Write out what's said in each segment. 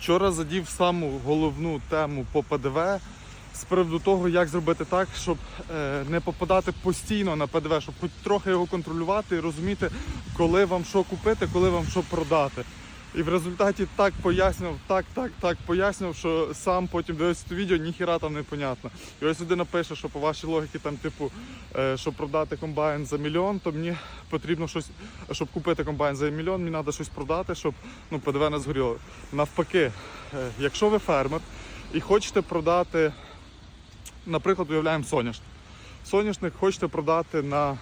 Вчора задів саму головну тему по ПДВ з приводу того, як зробити так, щоб е, не попадати постійно на ПДВ, щоб хоч трохи його контролювати і розуміти, коли вам що купити, коли вам що продати. І в результаті так пояснював, так, так, так пояснював, що сам потім дивився це відео, ніхіра там не понятно. І ось людина пише, що по вашій логіці, там, типу, е, щоб продати комбайн за мільйон, то мені потрібно щось, щоб купити комбайн за мільйон, мені треба щось продати, щоб ну, ПДВ не згоріло. Навпаки, е, якщо ви фермер і хочете продати, наприклад, уявляємо соняшник. Соняшник хочете продати на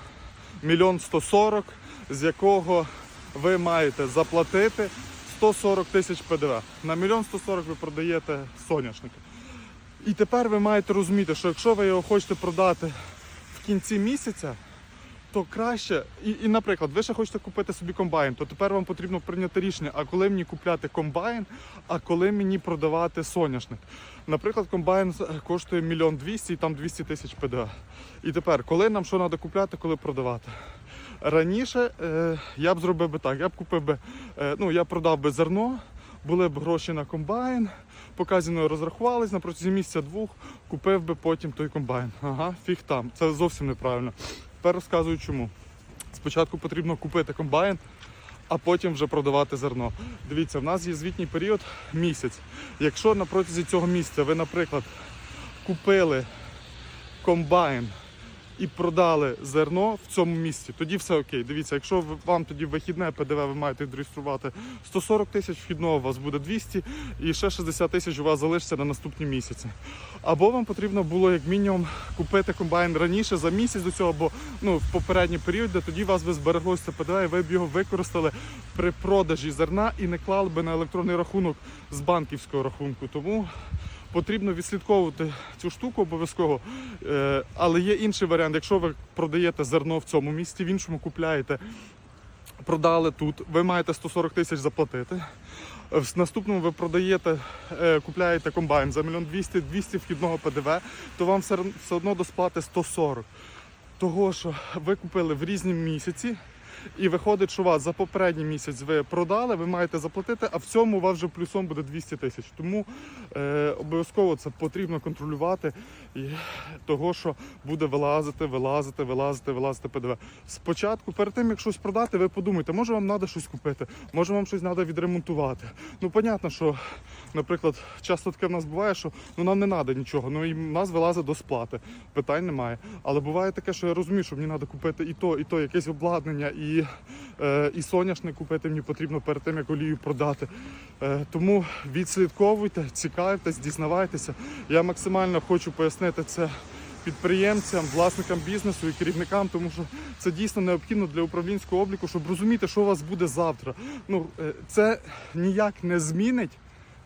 мільйон 140, з якого ви маєте заплатити 140 тисяч ПДВ. На мільйон 140 ви продаєте соняшника. І тепер ви маєте розуміти, що якщо ви його хочете продати в кінці місяця, то краще, і, і, наприклад, ви ще хочете купити собі комбайн, то тепер вам потрібно прийняти рішення, а коли мені купляти комбайн, а коли мені продавати соняшник. Наприклад, комбайн е, коштує мільйон двісті і там 200 тисяч ПДВ. І тепер, коли нам що треба купляти, коли продавати? Раніше е, я б зробив би так, я б купив би, е, ну я продав би зерно, були б гроші на комбайн, поки зі мною розрахувались на протязі місяця-двох, купив би потім той комбайн. Ага, фіг там. Це зовсім неправильно. Тепер розказую чому. Спочатку потрібно купити комбайн, а потім вже продавати зерно. Дивіться, в нас є звітній період місяць. Якщо на протязі цього місяця ви, наприклад, купили комбайн і продали зерно в цьому місці, тоді все окей. Дивіться, якщо вам тоді вихідне ПДВ ви маєте реєструвати 140 тисяч, вхідного у вас буде 200 і ще 60 тисяч у вас залишиться на наступні місяці. Або вам потрібно було як мінімум купити комбайн раніше за місяць до цього, бо ну в попередній період, де тоді вас би збереглося ПДВ, і ви б його використали при продажі зерна і не клали би на електронний рахунок з банківського рахунку. Тому потрібно відслідковувати цю штуку обов'язково. Е, Але є інший варіант. Якщо ви продаєте зерно в цьому місці, в іншому купляєте, продали тут, ви маєте 140 тисяч заплатити. В наступному ви продаєте, е, купляєте комбайн за мільйон 200, 200 вхідного ПДВ, то вам все, одно до сплати 140. Того, що ви купили в різні місяці, і виходить, що вас за попередній місяць ви продали, ви маєте заплатити, а в цьому у вас вже плюсом буде 200 тисяч. Тому е, обов'язково це потрібно контролювати, і того, що буде вилазити, вилазити, вилазити, вилазити ПДВ. Спочатку, перед тим як щось продати, ви подумайте, може вам треба щось купити, може вам щось треба відремонтувати. Ну, понятно, що, наприклад, часто таке в нас буває, що ну нам не треба нічого, ну і нас вилазить до сплати. Питань немає. Але буває таке, що я розумію, що мені треба купити і то, і то, якесь обладнання, і, е, і соняшник купити мені потрібно перед тим, як олію продати. Е, тому відслідковуйте, цікавтесь, дізнавайтеся. Я максимально хочу пояснити це підприємцям, власникам бізнесу і керівникам, тому що це дійсно необхідно для управлінського обліку, щоб розуміти, що у вас буде завтра. Ну, е, це ніяк не змінить.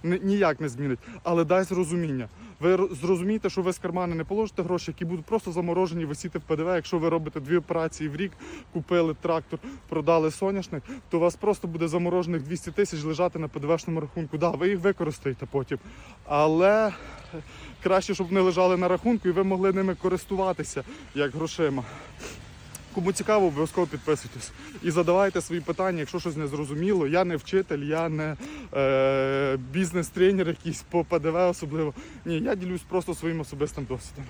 Ні- Ніяк не змінить, але дасть розуміння. Ви зрозумієте, що ви з кармани не положите гроші, які будуть просто заморожені висіти в ПДВ. Якщо ви робите дві операції в рік, купили трактор, продали соняшник, то у вас просто буде заморожених 200 тисяч лежати на ПДВшному рахунку. Да, ви їх використаєте потім. Але краще, щоб вони лежали на рахунку і ви могли ними користуватися як грошима. Кому цікаво, обов'язково підписуйтесь і задавайте свої питання, якщо щось не зрозуміло. Я не вчитель, я не е, бізнес-тренер якийсь по ПДВ особливо. Ні, я ділюсь просто своїм особистим досвідом.